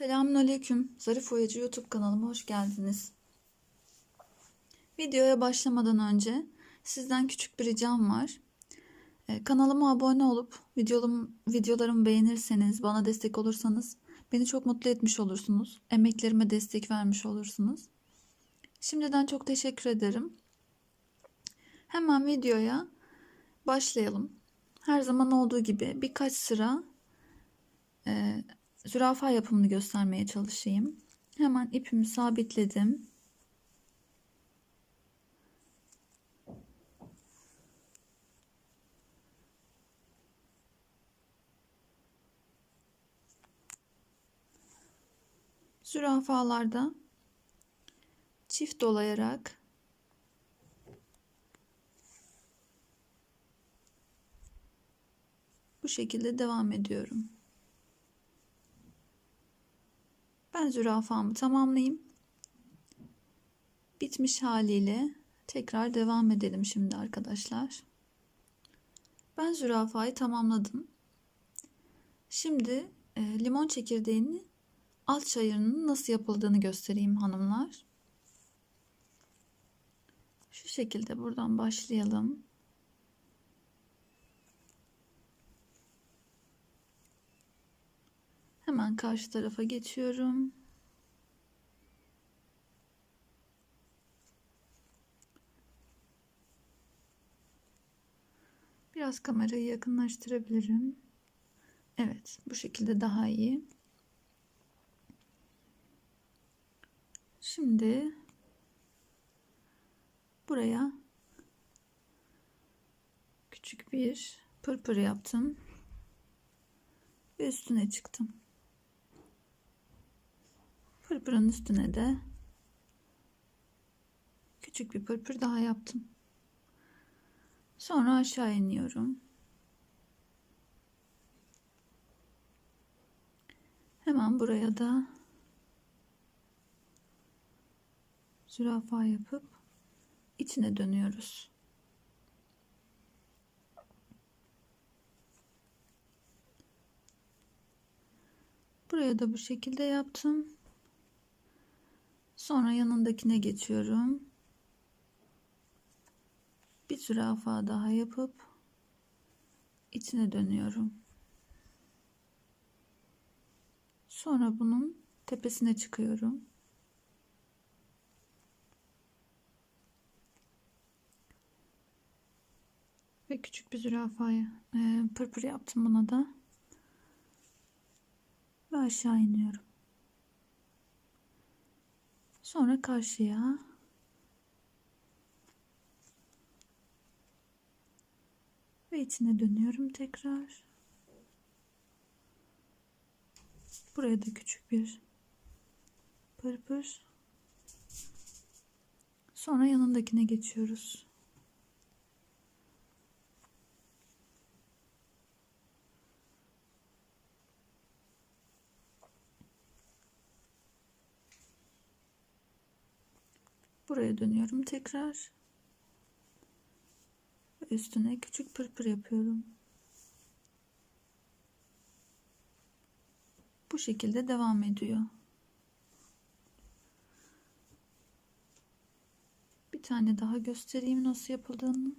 Selamünaleyküm. Zarif Oyacı YouTube kanalıma hoş geldiniz. Videoya başlamadan önce sizden küçük bir ricam var. Ee, kanalıma abone olup videolarım, videolarımı beğenirseniz, bana destek olursanız beni çok mutlu etmiş olursunuz. Emeklerime destek vermiş olursunuz. Şimdiden çok teşekkür ederim. Hemen videoya başlayalım. Her zaman olduğu gibi birkaç sıra e, zürafa yapımını göstermeye çalışayım. Hemen ipimi sabitledim. Zürafalarda çift dolayarak bu şekilde devam ediyorum. Ben zürafamı tamamlayayım. Bitmiş haliyle tekrar devam edelim şimdi arkadaşlar. Ben zürafayı tamamladım. Şimdi e, limon çekirdeğini alt çayırının nasıl yapıldığını göstereyim hanımlar. Şu şekilde buradan başlayalım. Hemen karşı tarafa geçiyorum. Biraz kamerayı yakınlaştırabilirim. Evet, bu şekilde daha iyi. Şimdi buraya küçük bir pırpır yaptım ve üstüne çıktım. Pırpırın üstüne de küçük bir pırpır daha yaptım. Sonra aşağı iniyorum. Hemen buraya da zürafa yapıp içine dönüyoruz. Buraya da bu şekilde yaptım. Sonra yanındakine geçiyorum. Bir zürafa daha yapıp içine dönüyorum. Sonra bunun tepesine çıkıyorum. Ve küçük bir zürafayı e, pırpır yaptım buna da. Ve aşağı iniyorum. Sonra karşıya ve içine dönüyorum tekrar. Buraya da küçük bir pırpır. Sonra yanındakine geçiyoruz. Buraya dönüyorum tekrar. Üstüne küçük pırpır yapıyorum. Bu şekilde devam ediyor. Bir tane daha göstereyim nasıl yapıldığını.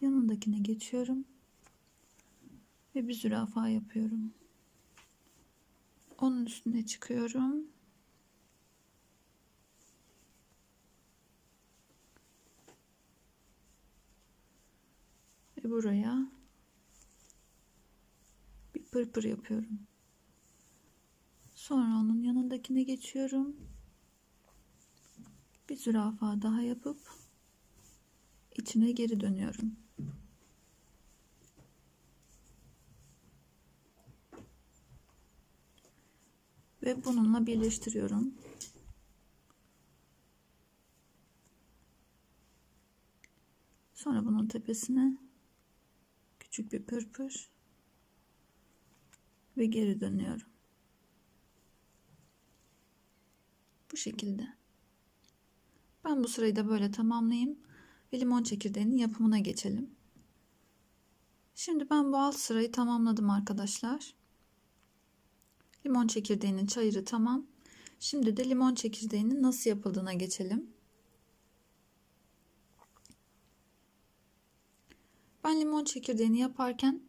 Yanındakine geçiyorum. Ve bir zürafa yapıyorum. Onun üstüne çıkıyorum. Ve buraya bir pırpır yapıyorum. Sonra onun yanındakine geçiyorum. Bir zürafa daha yapıp içine geri dönüyorum. Ve bununla birleştiriyorum. Sonra bunun tepesine küçük bir pırpır ve geri dönüyorum. Bu şekilde. Ben bu sırayı da böyle tamamlayayım ve limon çekirdeğinin yapımına geçelim. Şimdi ben bu alt sırayı tamamladım arkadaşlar. Limon çekirdeğinin çayırı tamam. Şimdi de limon çekirdeğinin nasıl yapıldığına geçelim. Ben limon çekirdeğini yaparken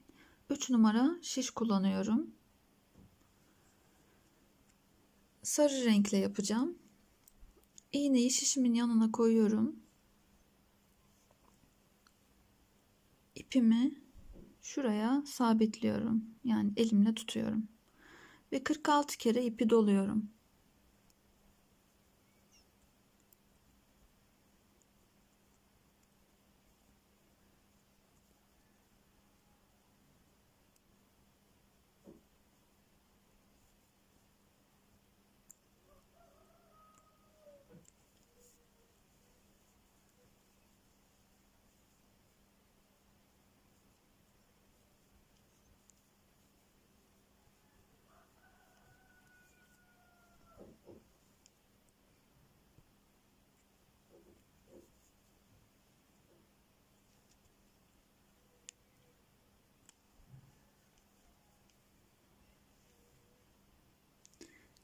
3 numara şiş kullanıyorum. Sarı renkle yapacağım. İğneyi şişimin yanına koyuyorum. İpimi şuraya sabitliyorum. Yani elimle tutuyorum. Ve 46 kere ipi doluyorum.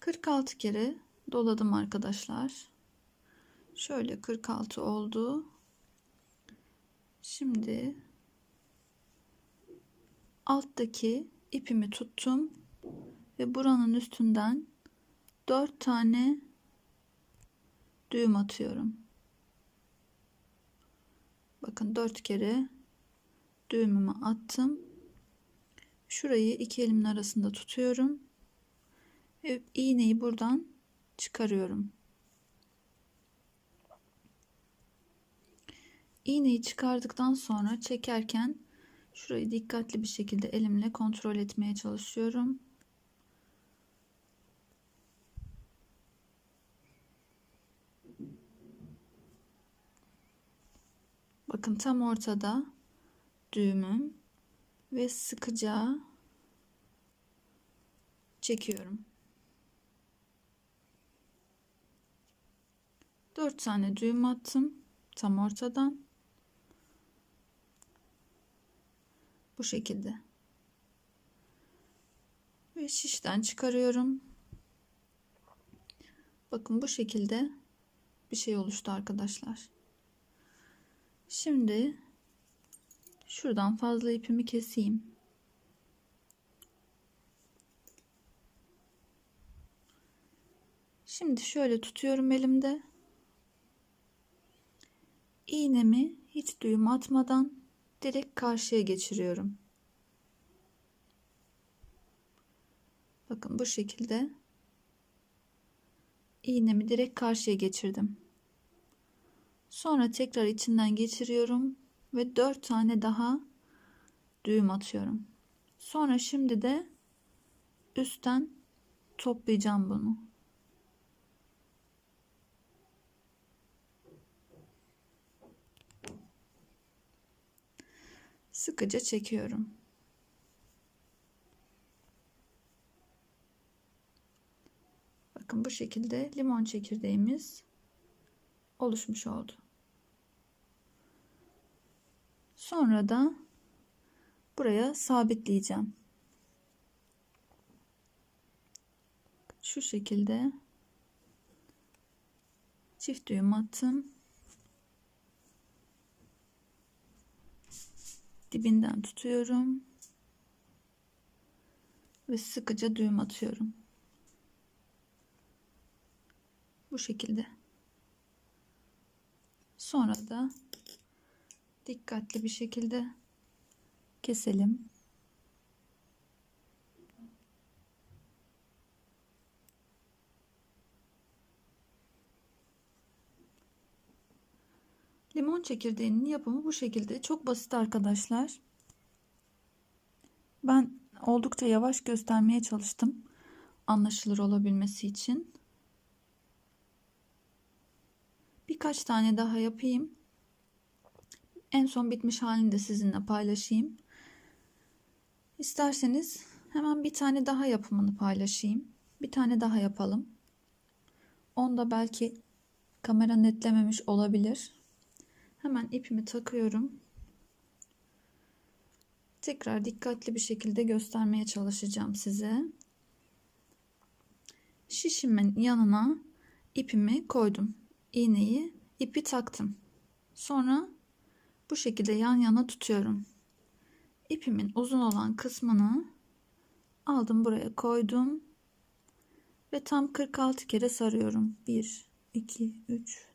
Kırk altı kere doladım arkadaşlar. Şöyle 46 oldu. Şimdi alttaki ipimi tuttum ve buranın üstünden 4 tane düğüm atıyorum. Bakın 4 kere düğümümü attım. Şurayı iki elimin arasında tutuyorum. Ve iğneyi buradan çıkarıyorum. İğneyi çıkardıktan sonra çekerken şurayı dikkatli bir şekilde elimle kontrol etmeye çalışıyorum. Bakın tam ortada düğümüm ve sıkıca çekiyorum. 4 tane düğüm attım tam ortadan. Bu şekilde. Ve şişten çıkarıyorum. Bakın bu şekilde bir şey oluştu arkadaşlar. Şimdi şuradan fazla ipimi keseyim. Şimdi şöyle tutuyorum elimde. İğnemi hiç düğüm atmadan direkt karşıya geçiriyorum. Bakın bu şekilde iğnemi direkt karşıya geçirdim. Sonra tekrar içinden geçiriyorum ve 4 tane daha düğüm atıyorum. Sonra şimdi de üstten toplayacağım bunu. Sıkıca çekiyorum. Bakın bu şekilde limon çekirdeğimiz oluşmuş oldu. Sonra da buraya sabitleyeceğim. Şu şekilde çift düğüm attım. Dibinden tutuyorum ve sıkıca düğüm atıyorum. Bu şekilde. Sonra da dikkatli bir şekilde keselim. Limon çekirdeğinin yapımı bu şekilde. Çok basit arkadaşlar. Ben oldukça yavaş göstermeye çalıştım. Anlaşılır olabilmesi için. Birkaç tane daha yapayım. En son bitmiş halini de sizinle paylaşayım. İsterseniz hemen bir tane daha yapımını paylaşayım. Bir tane daha yapalım. Onda belki kamera netlememiş olabilir. Hemen ipimi takıyorum. Tekrar dikkatli bir şekilde göstermeye çalışacağım size. şişimin yanına ipimi koydum. İğneyi, ipi taktım. Sonra bu şekilde yan yana tutuyorum. İpimin uzun olan kısmını aldım buraya koydum ve tam 46 kere sarıyorum. 1 2 3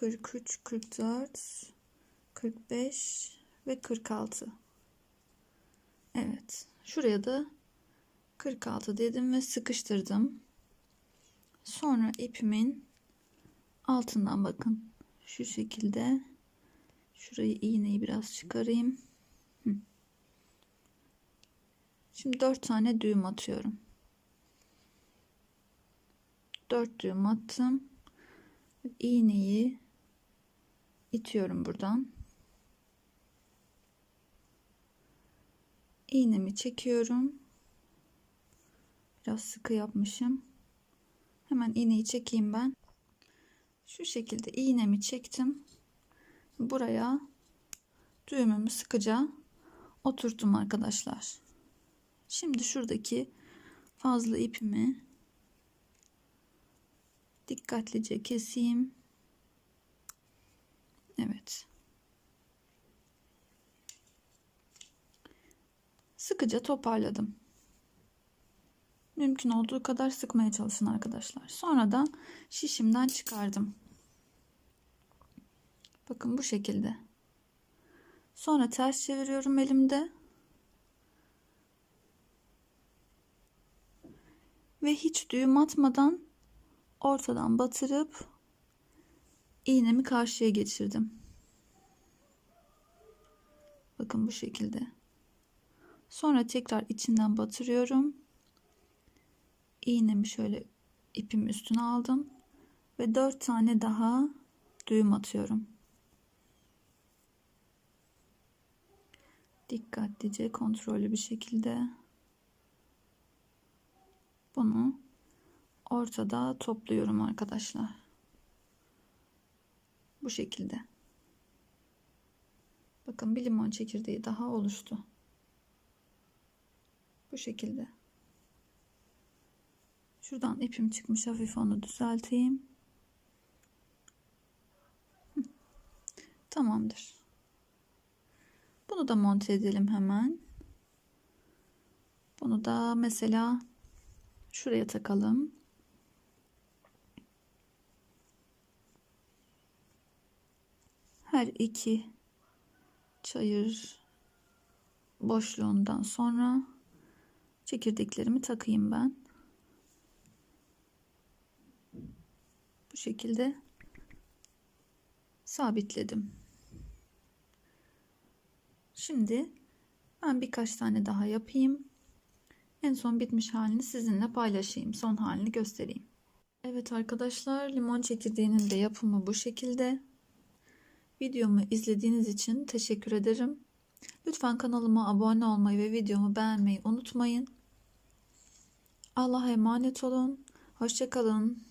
43 44 45 ve 46 Evet şuraya da 46 dedim ve sıkıştırdım. Sonra ipimin altından bakın. Şu şekilde. Şurayı iğneyi biraz çıkarayım. Şimdi 4 tane düğüm atıyorum. 4 düğüm attım. İğneyi itiyorum buradan. İğnemi çekiyorum. Biraz sıkı yapmışım. Hemen iğneyi çekeyim ben. Şu şekilde iğnemi çektim. Buraya düğümümü sıkıca oturttum arkadaşlar. Şimdi şuradaki fazla ipimi dikkatlice keseyim evet sıkıca toparladım mümkün olduğu kadar sıkmaya çalışın arkadaşlar sonradan şişimden çıkardım Bakın bu şekilde. Sonra ters çeviriyorum elimde. Ve hiç düğüm atmadan ortadan batırıp iğnemi karşıya geçirdim. Bakın bu şekilde. Sonra tekrar içinden batırıyorum. İğnemi şöyle ipim üstüne aldım ve 4 tane daha düğüm atıyorum. dikkatlice kontrollü bir şekilde bunu ortada topluyorum arkadaşlar. Bu şekilde. Bakın bir limon çekirdeği daha oluştu. Bu şekilde. Şuradan ipim çıkmış hafif onu düzelteyim. Tamamdır. Bunu da monte edelim hemen. Bunu da mesela şuraya takalım. Her iki çayır boşluğundan sonra çekirdeklerimi takayım ben. Bu şekilde sabitledim. Şimdi ben birkaç tane daha yapayım. En son bitmiş halini sizinle paylaşayım. Son halini göstereyim. Evet arkadaşlar limon çekirdeğinin de yapımı bu şekilde. Videomu izlediğiniz için teşekkür ederim. Lütfen kanalıma abone olmayı ve videomu beğenmeyi unutmayın. Allah'a emanet olun. Hoşçakalın.